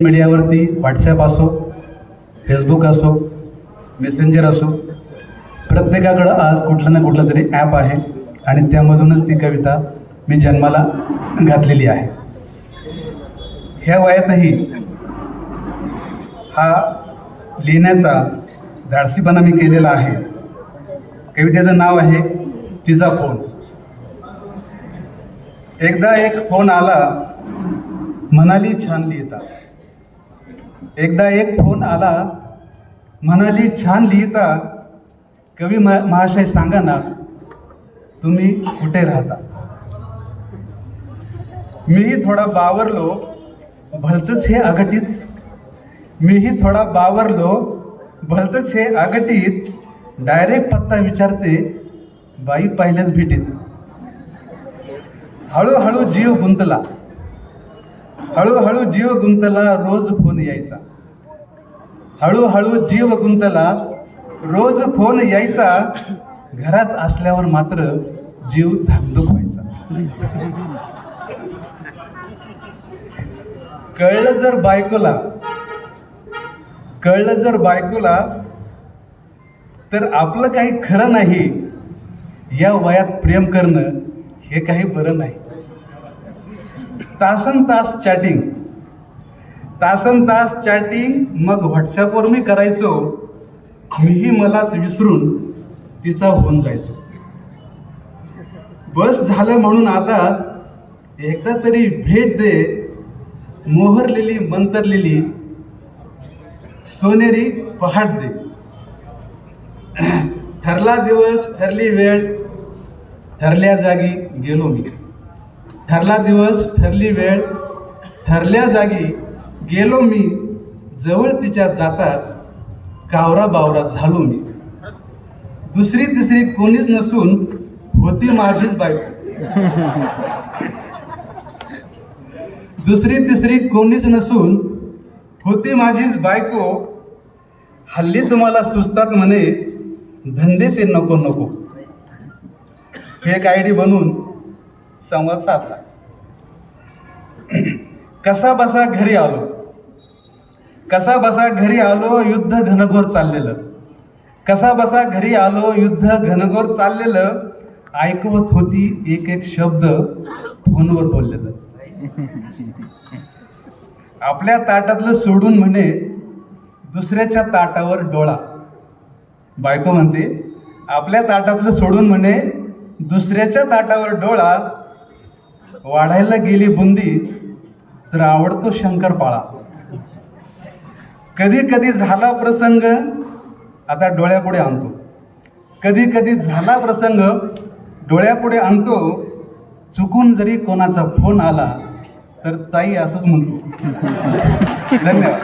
मीडियावरती व्हॉट्सॲप असो फेसबुक असो मेसेंजर असो प्रत्येकाकडं आज कुठलं ना कुठलं तरी ॲप आहे आणि त्यामधूनच ती कविता मी जन्माला घातलेली आहे. ह्या वयातही हा लिहिण्याचा धाडसीपणा मी केलेला आहे. कवितेचं नाव आहे तिचा फोन. एकदा एक फोन आला म्हणाली छान लिहिता एकदा एक फोन आला म्हणाली छान लिहिता. कवी म महाशय सांगा ना तुम्ही कुठे राहता? मीही थोडा बावरलो. भलतंच हे अगटीत मीही थोडा बावरलो. भलतंच हे अगटीत डायरेक्ट पत्ता विचारते. बाई पहिल्याच भेटीत. हळूहळू जीव गुंतला. हळूहळू जीव गुंतला रोज फोन यायचा. हळूहळू जीव गुंतला रोज फोन यायचा. घरात असल्यावर मात्र जीव धाकधूक व्हायचा. कळलं जर बायकोला कळलं जर बायकोला तर आपलं काही खरं नाही या वयात प्रेम करणं हे काही बरं नाही. तासन तास चॅटिंग. तासन तास चॅटिंग मग व्हॉट्सॲपवर मी करायचो मीही मलाच विसरून तिचा होऊन जायचो. बस झालं म्हणून आता एकदा तरी भेट दे मोहरलेली मंतरलेली सोनेरी पहाट दे. ठरला दिवस ठरली वेळ ठरल्या जागी गेलो मी. ठरला दिवस ठरली वेळ ठरल्या जागी गेलो मी जवळ तिच्या जाताच कावरा बावरा झालो मी. दुसरी तिसरी कोणीच नसून होती माझीच बायको. दुसरी तिसरी कोणीच नसून होती माझीच बायको. हल्ली तुम्हाला सुचतात म्हणे धंदे ते नको नको. फेक आय डी बनून संवाद साधला. कसा बसा घरी आलो. कसा बसा घरी आलो युद्ध घनघोर चाललेलं. कसा बसा घरी आलो युद्ध घनघोर चाललेलं. ऐकवत होती एक एक शब्द फोनवर बोललेलं. आपल्या ताटातलं सोडून म्हणे दुसऱ्याच्या ताटावर डोळा. बायको म्हणते आपल्या ताटातलं सोडून म्हणे दुसऱ्याच्या ताटावर डोळा वाढायला गेली बुंदी तर आवडतो शंकरपाळा. कधी कधी झाला प्रसंग आता डोळ्यापुढे आणतो. कधी कधी झाला प्रसंग डोळ्यापुढे आणतो. चुकून जरी कोणाचा फोन आला तर ताई असंच म्हणतो. धन्यवाद.